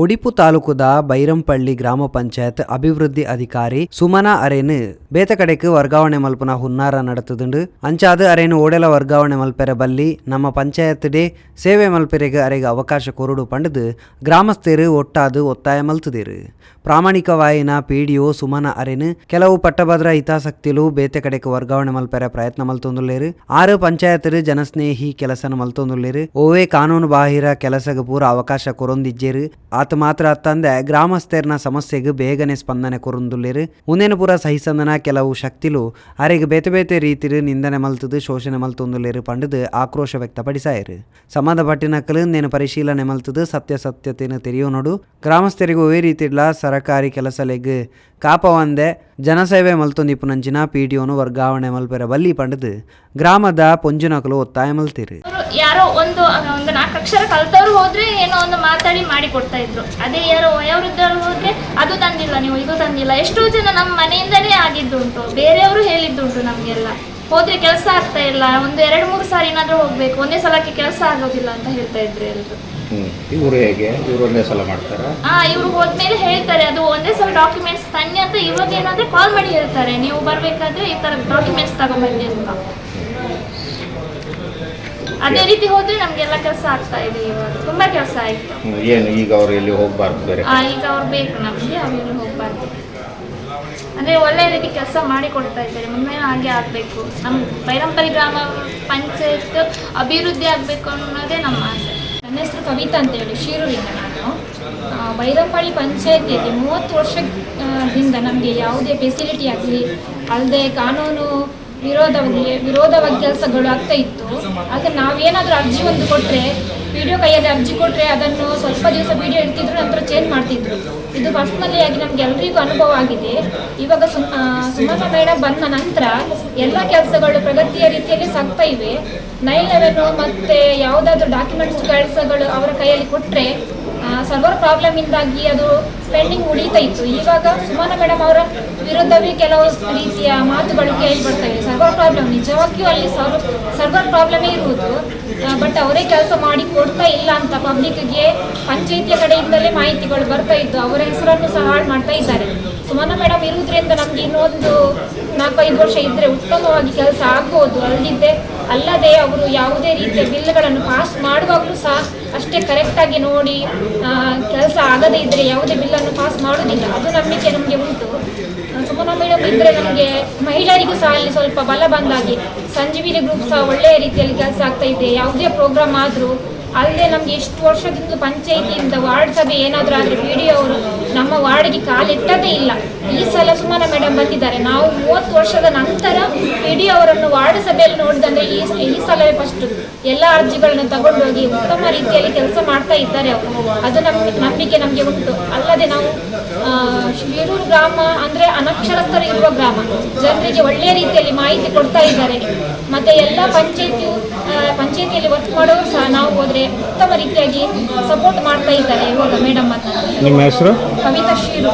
ಉಡಿಪು ತಾಲೂಕುದ ಬೈರಂಪಳ್ಳಿ ಗ್ರಾಮ ಪಂಚಾಯತ್ ಅಭಿವೃದ್ಧಿ ಅಧಿಕಾರಿ ಸುಮನಾ ಅರೇನು ಬೇತ ಕಡೆಕ್ ವರ್ಗಾವಣೆ ಮಲ್ಪುನ ಹುನ್ನಾರ ನಡತದುಂಡು. ಅಂಚಾದ ಅರೇನು ಓಡೆಲ ವರ್ಗಾವಣೆ ಮಲ್ಪೆರ ಬಲ್ಲಿ ನಮ್ಮ ಪಂಚಾಯತ್ ಡೇ ಸೇವೆ ಮಲ್ಪೆರೆಗೆ ಅರೆಗೆ ಅವಕಾಶ ಕೊರುಡು ಪಂಡದು ಗ್ರಾಮಸ್ಥರು ಒಟ್ಟಾದು ಒತ್ತಾಯ ಮಲ್ತದಿರು. ಪ್ರಾಮಾಣಿಕವಾಯಿನ ಪಿಡಿಒ ಸುಮನ ಅರೆನು ಕೆಲವು ಪಟ್ಟಭದ್ರ ಹಿತಾಸಕ್ತಿಲು ಬೇತೆ ವರ್ಗಾವಣೆ ಮಲ್ಪೆರ ಪ್ರಯತ್ನ ಮಲ್ತೊಂದುಳ್ಳೇರು ಆರು ಪಂಚಾಯತ್ ಜನಸ್ನೇಹಿ ಕೆಲಸನ ಮಲ್ತೊಂದುಳ್ಳೇರು ಓವೇ ಕಾನೂನು ಬಾಹಿರ ಕೆಲಸಗ ಪೂರ ಅವಕಾಶ ಕೊರೊಂದಿಜ್ಜೇರು. ಆತ ಮಾತ್ರ ಅತ್ತಂದೆ ಗ್ರಾಮಸ್ಥರನ ಸಮಸ್ಯೆಗೆ ಬೇಗನೆ ಸ್ಪಂದನೆ ಕೊರೊಂದುಲ್ಲೇರು. ಉನೇನಪುರ ಪೂರ ಸಹಿಸಂದನ ಕೆಲವು ಶಕ್ತಿಲು ಅರೆಗೆ ಬೇತೆ ಬೇತೆ ರೀತಿರು ನಿಂದನೆ ಮಲ್ತದು, ಶೋಷಣೆ ಮಲ್ತೊಂದುಲ್ಲೇರು ಪಂಡದು ಆಕ್ರೋಶ ವ್ಯಕ್ತಪಡಿಸಾಯರು. ಸಂಬಂಧಪಟ್ಟಿನಕಲು ನೇನು ಪರಿಶೀಲನೆ ಮಲ್ತದು ಸತ್ಯಾಸತ್ಯತೆಯನ್ನು ತೆರೆಯೋನೋಡು ಗ್ರಾಮಸ್ಥರಿಗೂ ಒವೇ ರೀತಿಡ್ಲ ಸರಕಾರಿ ಕೆಲಸಲೆಗ್ ಕಾಪವಂದೆ ಜನಸೇವೆ ಮಲ್ತೊಂದಿಪ್ಪುನಂಚಿನ ಪಿಡಿಒನು ವರ್ಗಾವಣೆ ಮಲ್ಪೆರ ಬಲ್ಲಿ ಪಂಡದು ಗ್ರಾಮದ ಪೊಂಜುನಕಲು ಒತ್ತಾಯ ಮಲ್ತಿರು. ಯಾರೋ ಒಂದು ಒಂದು ನಾಲ್ಕು ಅಕ್ಷರ ಕಲ್ತವ್ರು ಹೋದ್ರೆ ಏನೋ ಒಂದು ಮಾತಾಡಿ ಮಾಡಿ ಕೊಡ್ತಾ ಇದ್ರು. ಅದೇ ಯಾರೋ ವಯೋವೃದ್ಧರು ಹೋದ್ರೆ ಅದು ತಂದಿಲ್ಲ ನೀವು ಇದು ತಂದಿಲ್ಲ. ಎಷ್ಟೋ ಜನ ನಮ್ಮ ಮನೆಯಿಂದಲೇ ಆಗಿದ್ದುಂಟು ಬೇರೆಯವರು ಹೇಳಿದ್ದುಂಟು ನಮಗೆಲ್ಲ. ಹೋದ್ರೆ ಕೆಲಸ ಆಗ್ತಾ ಇಲ್ಲ. ಒಂದು ಎರಡು ಮೂರು ಸಾರಿ ಏನಾದ್ರೂ ಹೋಗ್ಬೇಕು. ಒಂದೇ ಸಲಕ್ಕೆ ಕೆಲಸ ಆಗೋದಿಲ್ಲ ಅಂತ ಹೇಳ್ತಾ ಇದ್ರು ಎಲ್ರು. ಇವರು ಹೇಗೆ? ಇವರು ಒಂದೇ ಸಲ ಮಾಡ್ತಾರಾ? ಆ ಇವ್ರು ಹೋದ್ಮೇಲೆ ಹೇಳ್ತಾರೆ ಅದು ಒಂದೇ ಸಲ ಡಾಕ್ಯುಮೆಂಟ್ಸ್ ತನ್ನಿ ಅಂತ ಇವಾಗ ಏನಾದ್ರೆ ಕಾಲ್ ಮಾಡಿ ಹೇಳ್ತಾರೆ. ನೀವು ಬರ್ಬೇಕಾದ್ರೆ ಈ ತರ ಡಾಕ್ಯುಮೆಂಟ್ಸ್ ತಗೊಂಬನ್ನಿ ಅಂತ. ಅದೇ ರೀತಿ ಹೋದ್ರೆ ನಮ್ಗೆಲ್ಲ ಕೆಲಸ ಆಗ್ತಾ ಇದೆ ಇವಾಗ. ತುಂಬಾ ಕೆಲಸ ಆಯ್ತು. ಏನು ಈಗ ಅವ್ರು ಎಲ್ಲಿ ಹೋಗ್ಬಾರ್ದು ಬೇರೆ ಆ, ಈಗ ಅವ್ರು ಬೇಕು ನಮಗೆ ಇಲ್ಲಿ ಹೋಗ್ಬಾರ್ದು. ಅಂದ್ರೆ ಒಳ್ಳೆ ರೀತಿ ಕೆಲಸ ಮಾಡಿ ಕೊಡ್ತಾ ಇದ್ದಾರೆ. ಮುಂದೆ ಹಾಗೆ ಆಗಬೇಕು. ನಮ್ಮ ಬೈರಂಪಲ್ಲಿ ಗ್ರಾಮ ಪಂಚಾಯತ್ ಅಭಿವೃದ್ಧಿ ಆಗಬೇಕು ಅನ್ನೋದೇ ನಮ್ಮ ಆಸೆ. ನನ್ನ ಹೆಸರು ಕವಿತಾ ಅಂತ ಹೇಳಿ ಶಿರೂರಿಂದ ನಾನು. ಆ, ಬೈರಂಪಳ್ಳಿ ಪಂಚಾಯತಿಯಲ್ಲಿ ಮೂವತ್ತು ವರ್ಷದಿಂದ ನಮಗೆ ಯಾವುದೇ ಫೆಸಿಲಿಟಿ ಆಗಲಿ ಅಲ್ಲದೆ ಕಾನೂನು ವಿರೋಧವಾಗಿ ವಿರೋಧವಾಗಿ ಕೆಲಸಗಳು ಆಗ್ತಾ ಇತ್ತು. ಆದರೆ ನಾವೇನಾದರೂ ಅರ್ಜಿ ಒಂದು ಕೊಟ್ಟರೆ ವಿಡಿಯೋ ಕೈಯಲ್ಲಿ ಅರ್ಜಿ ಕೊಟ್ಟರೆ ಅದನ್ನು ಸ್ವಲ್ಪ ದಿವಸ ವಿಡಿಯೋ ಇಡ್ತಿದ್ರು ನಂತರ ಚೇಂಜ್ ಮಾಡ್ತಿದ್ರು. ಇದು ಪರ್ಸ್ನಲಿ ಆಗಿ ನಮ್ಗೆ ಎಲ್ರಿಗೂ ಅನುಭವ ಆಗಿದೆ. ಇವಾಗ ಸುಮ್ ಆ, ಸುಮನ ಮೇಡಮ್ ಬಂದ ನಂತರ ಎಲ್ಲ ಕೆಲಸಗಳು ಪ್ರಗತಿಯ ರೀತಿಯಲ್ಲಿ ಸಾಗ್ತಾ ಇವೆ. ನೈನ್ ಲೆವೆನ್ ಮತ್ತೆ ಯಾವುದಾದ್ರೂ ಡಾಕ್ಯುಮೆಂಟ್ಸ್ ಕೆಲಸಗಳು ಅವರ ಕೈಯಲ್ಲಿ ಕೊಟ್ಟರೆ ಸರ್ವರ್ ಪ್ರಾಬ್ಲಮ್ ಇಂದಾಗಿ ಅದು ಪೆಂಡಿಂಗ್ ಉಳಿತಾ ಇತ್ತು. ಇವಾಗ ಸುಮನ ಮೇಡಮ್ ಅವರ ವಿರುದ್ಧವೇ ಕೆಲವು ರೀತಿಯ ಮಾತುಗಳು ಕೇಳಿ ಸರ್ವರ್ ಪ್ರಾಬ್ಲಮ್ ನಿಜವಾಗಿಯೂ ಅಲ್ಲಿ ಸರ್ವರ್ ಪ್ರಾಬ್ಲಮೇ ಇರುವುದು. ಬಟ್ ಅವರೇ ಕೆಲಸ ಮಾಡಿ ಕೊಡ್ತಾ ಇಲ್ಲ ಅಂತ ಪಬ್ಲಿಕ್ಗೆ ಪಂಚಾಯಿತಿಯ ಕಡೆಯಿಂದಲೇ ಮಾಹಿತಿಗಳು ಬರ್ತಾ ಇದ್ದು, ಅವರ ಹೆಸರನ್ನು ಸಹ ಹಾಳು ಮಾಡ್ತಾ ಇದ್ದಾರೆ. ಸುಮನ ಮೇಡಮ್ ಇರುವುದರಿಂದ ನಮ್ಗೆ ಇನ್ನೊಂದು ನಾಲ್ಕೈದು ವರ್ಷ ಇದ್ರೆ ಉತ್ತಮವಾಗಿ ಕೆಲಸ ಆಗ್ಬೋದು. ಅಲ್ಲಿದ್ದೆ ಅಲ್ಲದೆ ಅವರು ಯಾವುದೇ ರೀತಿಯ ಬಿಲ್ಗಳನ್ನು ಪಾಸ್ ಮಾಡುವಾಗಲೂ ಸಹ ಅಷ್ಟೇ ಕರೆಕ್ಟಾಗಿ ನೋಡಿ ಕೆಲಸ ಆಗದೇ ಇದ್ದರೆ ಯಾವುದೇ ಬಿಲ್ಲನ್ನು ಪಾಸ್ ಮಾಡೋದಿಲ್ಲ. ಅದು ನಂಬಿಕೆ ನಮಗೆ ಉಂಟು. ಸುಮನಾ ಸುಮನ ಮೇಡಮ್ ಇದ್ದರೆ ನಮಗೆ ಮಹಿಳೆಯರಿಗೂ ಸಹ ಅಲ್ಲಿ ಸ್ವಲ್ಪ ಬಲ ಬಂದಾಗಿ, ಸಂಜೀವಿನಿ ಗ್ರೂಪ್ ಸಹ ಒಳ್ಳೆಯ ರೀತಿಯಲ್ಲಿ ಕೆಲಸ ಆಗ್ತಾ ಇದೆ. ಯಾವುದೇ ಪ್ರೋಗ್ರಾಮ್ ಆದರೂ ಅಲ್ಲದೆ ನಮಗೆ ಎಷ್ಟು ವರ್ಷದಿಂದ ಪಂಚಾಯಿತಿಯಿಂದ ವಾರ್ಡ್ ಸಭೆ ಏನಾದರೂ ಆದರೆ ಪಿ ಡಿ ಅವರು ನಮ್ಮ ವಾರ್ಡ್ಗೆ ಕಾಲಿಟ್ಟದೇ ಇಲ್ಲ. ಈ ಸಲ ಸುಮನ ಮೇಡಮ್ ಬಂದಿದ್ದಾರೆ. ನಾವು ಮೂವತ್ತು ವರ್ಷದ ನಂತರ ಪಿ ಡಿ ಅವರನ್ನು ವಾರ್ಡ್ ಸಭೆಯಲ್ಲಿ ನೋಡಿದಂದ್ರೆ ಈ ಈ ಸಲವೇ ಫಸ್ಟ್ ಎಲ್ಲ ಅರ್ಜಿಗಳನ್ನು ತಗೊಂಡೋಗಿ ಉತ್ತಮ ರೀತಿಯಲ್ಲಿ ಕೆಲಸ ಮಾಡ್ತಾ ಇದ್ದಾರೆ ಅವರು. ಅದು ನಮ್ಗೆ ನಂಬಿಕೆ ನಮಗೆ ಉಂಟು. ಅಲ್ಲದೆ ನಾವು ಶಿರೂರು ಗ್ರಾಮ ಅಂದ್ರೆ ಅನಕ್ಷರಸ್ಥರು ಇರುವ ಗ್ರಾಮ. ಜನರಿಗೆ ಒಳ್ಳೆಯ ರೀತಿಯಲ್ಲಿ ಮಾಹಿತಿ ಕೊಡ್ತಾ ಇದ್ದಾರೆ. ಮತ್ತೆ ಎಲ್ಲ ಪಂಚಾಯತಿಯು ಪಂಚಾಯತಿಯಲ್ಲಿ ವರ್ಕ್ ಮಾಡೋರು ಸಹ ನಾವು ಹೋದ್ರೆ ಉತ್ತಮ ರೀತಿಯಾಗಿ ಸಪೋರ್ಟ್ ಮಾಡ್ತಾ ಇದ್ದಾರೆ ಇವಾಗ ಮೇಡಮ್ ಅಂತ. ನಿಮ್ಮ ಹೆಸರು? ಕವಿತಾ ಶೀರು